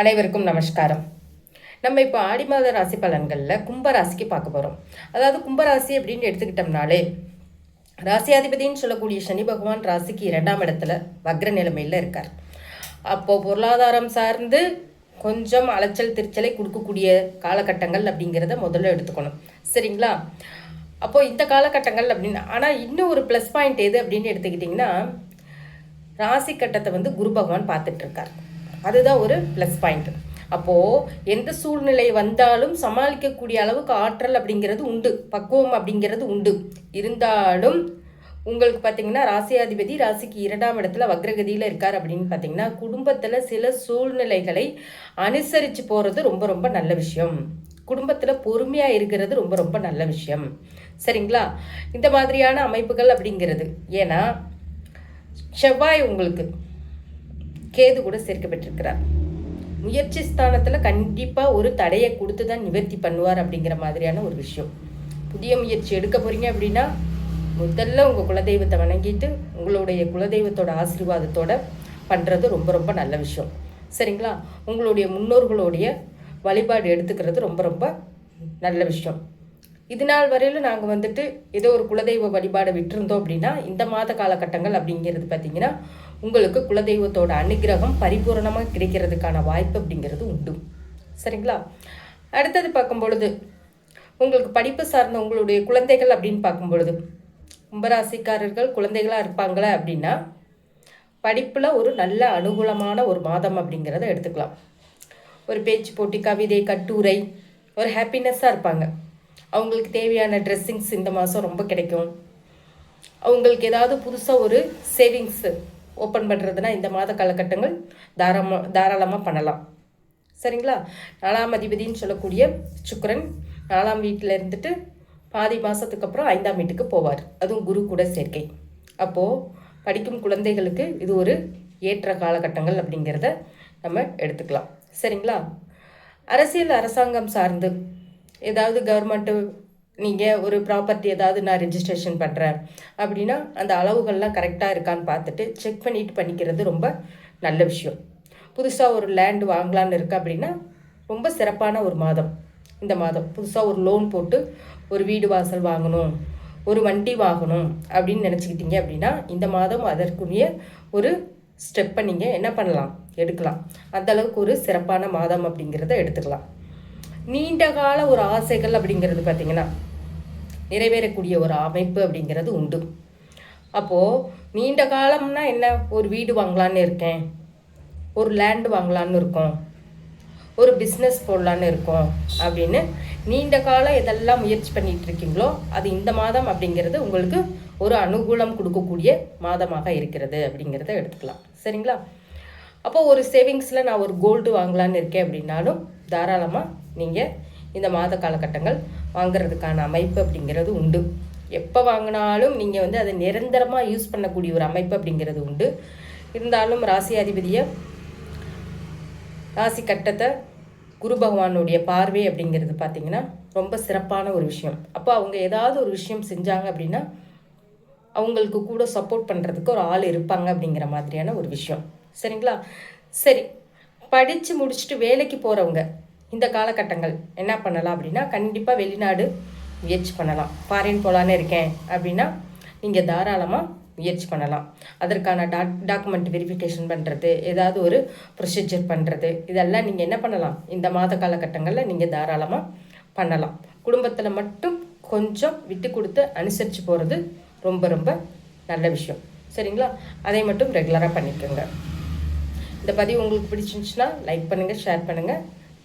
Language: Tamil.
அனைவருக்கும் நமஸ்காரம். நம்ம இப்போ ஆடி மாத ராசி பலன்களில் கும்பராசிக்கு பார்க்க போகிறோம் அதாவது கும்பராசி அப்படின்னு எடுத்துக்கிட்டோம்னாலே ராசியாதிபதினு சொல்லக்கூடிய சனி பகவான் ராசிக்கு இரண்டாம் இடத்துல வக்ர நிலைமையில் இருக்கார். அப்போது பொருளாதாரம் சார்ந்து கொஞ்சம் அலைச்சல் திருச்சலை கொடுக்கக்கூடிய காலகட்டங்கள் அப்படிங்கிறத முதல்ல எடுத்துக்கணும். சரிங்களா? அப்போது இந்த காலகட்டங்கள் அப்படின்னு ஆனால் இன்னும் ஒரு ப்ளஸ் பாயிண்ட் எது அப்படின்னு எடுத்துக்கிட்டிங்கன்னா ராசி கட்டத்தை வந்து குரு பகவான் பார்த்துட்ருக்கார் இருக்கார். அதுதான் ஒரு ப்ளஸ் பாயிண்ட் அப்போது எந்த சூழ்நிலை வந்தாலும் சமாளிக்கக்கூடிய அளவுக்கு ஆற்றல் அப்படிங்கிறது உண்டு. பக்குவம் அப்படிங்கிறது உண்டு. இருந்தாலும் உங்களுக்கு பார்த்தீங்கன்னா ராசியாதிபதி ராசிக்கு இரண்டாம் இடத்துல வக்ரகதியில் இருக்கார் அப்படின்னு பார்த்தீங்கன்னா குடும்பத்தில் சில சூழ்நிலைகளை அனுசரித்து போகிறது ரொம்ப ரொம்ப நல்ல விஷயம். குடும்பத்தில் பொறுமையாக இருக்கிறது ரொம்ப ரொம்ப நல்ல விஷயம். சரிங்களா? இந்த மாதிரியான அமைப்புகள் அப்படிங்கிறது. ஏன்னா செவ்வாய் உங்களுக்கு கேது கூட சேர்க்கப்பட்டிருக்கிறார். முயற்சி ஸ்தானத்தில் கண்டிப்பாக ஒரு தடையை கொடுத்து தான் நிவர்த்தி பண்ணுவார் அப்படிங்கிற மாதிரியான ஒரு விஷயம். புதிய முயற்சி எடுக்க போகிறீங்க அப்படின்னா முதல்ல உங்கள் குலதெய்வத்தை வணங்கிட்டு உங்களுடைய குலதெய்வத்தோட ஆசீர்வாதத்தோட பண்ணுறது ரொம்ப ரொம்ப நல்ல விஷயம். சரிங்களா? உங்களுடைய முன்னோர்களுடைய வழிபாடு எடுத்துக்கிறது ரொம்ப ரொம்ப நல்ல விஷயம். இது நாள் வரையிலும் நாங்கள் வந்துட்டு ஏதோ ஒரு குலதெய்வ வழிபாடை விட்டுருந்தோம் அப்படின்னா இந்த மாத காலகட்டங்கள் அப்படிங்கிறது பார்த்திங்கன்னா உங்களுக்கு குலதெய்வத்தோட அனுகிரகம் பரிபூரணமாக கிடைக்கிறதுக்கான வாய்ப்பு அப்படிங்கிறது உண்டு. சரிங்களா? அடுத்தது பார்க்கும் பொழுது உங்களுக்கு படிப்பு சார்ந்த உங்களுடைய குழந்தைகள் அப்படின்னு பார்க்கும் பொழுது கும்பராசிக்காரர்கள் குழந்தைகளாக இருப்பாங்களே அப்படின்னா படிப்பில் ஒரு நல்ல அனுகூலமான ஒரு மாதம் அப்படிங்கிறத எடுத்துக்கலாம். ஒரு பேச்சு போட்டி கவிதை கட்டுரை ஒரு ஹாப்பினஸ்ஸாக இருப்பாங்க. அவங்களுக்கு தேவையான ட்ரெஸ்ஸிங்ஸ் இந்த மாதம் ரொம்ப கிடைக்கும். அவங்களுக்கு ஏதாவது புதுசாக ஒரு சேவிங்ஸு ஓப்பன் பண்ணுறதுனா இந்த மாத காலகட்டங்கள் தாராளமாக தாராளமாக பண்ணலாம். சரிங்களா? நாலாம் அதிபதின்னு சொல்லக்கூடிய சுக்கரன் நாலாம் வீட்டில் இருந்துட்டு பாதி மாதத்துக்கு அப்புறம் ஐந்தாம் வீட்டுக்கு போவார். அதுவும் குரு கூட சேர்க்கை. அப்போது படிக்கும் குழந்தைகளுக்கு இது ஒரு ஏற்ற காலகட்டங்கள் அப்படிங்கிறத நம்ம எடுத்துக்கலாம். சரிங்களா? அரசியல் அரசாங்கம் சார்ந்து ஏதாவது கவர்மெண்ட்டு நீங்கள் ஒரு ப்ராப்பர்ட்டி ஏதாவது நான் ரெஜிஸ்ட்ரேஷன் பண்ணுறேன் அப்படின்னா அந்த அளவுகள்லாம் கரெக்டாக இருக்கான்னு பார்த்துட்டு செக் பண்ணிட்டு பண்ணிக்கிறது ரொம்ப நல்ல விஷயம். புதுசாக ஒரு லேண்டு வாங்கலான்னு இருக்கு அப்படின்னா ரொம்ப சிறப்பான ஒரு மாதம். இந்த மாதம் புதுசாக ஒரு லோன் போட்டு ஒரு வீடு வாசல் வாங்கணும் ஒரு வண்டி வாங்கணும் அப்படின்னு நினச்சிக்கிட்டீங்க அப்படின்னா இந்த மாதம் அதற்குரிய ஒரு ஸ்டெப்பை நீங்கள் என்ன பண்ணலாம்? எடுக்கலாம். அந்த அளவுக்கு ஒரு சிறப்பான மாதம் அப்படிங்கிறத எடுத்துக்கலாம். நீண்ட கால ஒரு ஆசைகள் அப்படிங்கிறது பார்த்தீங்கன்னா நிறைவேறக்கூடிய ஒரு அமைப்பு அப்படிங்கிறது உண்டு. அப்போது நீண்ட காலம்னா என்ன? ஒரு வீடு வாங்கலான்னு இருக்கேன். ஒரு லேண்டு வாங்கலான்னு இருக்கோம். ஒரு பிஸ்னஸ் போடலான்னு இருக்கோம் அப்படின்னு நீண்ட காலம் எதெல்லாம் முயற்சி பண்ணிகிட்டு இருக்கீங்களோ அது இந்த மாதம் அப்படிங்கிறது உங்களுக்கு ஒரு அனுகூலம் கொடுக்கக்கூடிய மாதமாக இருக்கிறது அப்படிங்கிறத எடுத்துக்கலாம். சரிங்களா? அப்போ ஒரு சேவிங்ஸில் நான் ஒரு கோல்டு வாங்கலான்னு இருக்கேன் அப்படின்னாலும் தாராளமாக நீங்கள் இந்த மாத காலகட்டங்கள் வாங்குறதுக்கான அமைப்பு அப்படிங்கிறது உண்டு. எப்போ வாங்கினாலும் நீங்கள் வந்து அதை நிரந்தரமாக யூஸ் பண்ணக்கூடிய ஒரு அமைப்பு அப்படிங்கிறது உண்டு. இருந்தாலும் ராசி அதிபதியை ராசி கட்டத்தை குரு பகவானுடைய பார்வை அப்படிங்கிறது பார்த்திங்கன்னா ரொம்ப சிறப்பான ஒரு விஷயம். அப்போ அவங்க ஏதாவது ஒரு விஷயம் செஞ்சாங்க அப்படின்னா அவங்களுக்கு கூட சப்போர்ட் பண்ணுறதுக்கு ஒரு ஆள் இருப்பாங்க அப்படிங்கிற மாதிரியான ஒரு விஷயம். சரிங்களா? சரி படித்து முடிச்சுட்டு வேலைக்கு போகிறவங்க இந்த காலகட்டங்கள் என்ன பண்ணலாம் அப்படின்னா கண்டிப்பாக வெளிநாடு முயற்சி பண்ணலாம். ஃபாரின் போகலான்னு இருக்கேன் அப்படின்னா நீங்கள் தாராளமாக முயற்சி பண்ணலாம். அதற்கான டாக் டாக்குமெண்ட் வெரிஃபிகேஷன் பண்ணுறது ஏதாவது ஒரு ப்ரொசீஜர் பண்ணுறது இதெல்லாம் நீங்கள் என்ன பண்ணலாம்? இந்த மாத காலகட்டங்களில் நீங்கள் தாராளமாக பண்ணலாம். குடும்பத்தில் மட்டும் கொஞ்சம் விட்டு கொடுத்து அனுசரித்து போகிறது ரொம்ப ரொம்ப நல்ல விஷயம். சரிங்களா? அதை மட்டும் ரெகுலராக பண்ணிக்கோங்க. இந்த பதிவு உங்களுக்கு பிடிச்சிருந்துச்சுன்னா லைக் பண்ணுங்கள் ஷேர் பண்ணுங்கள்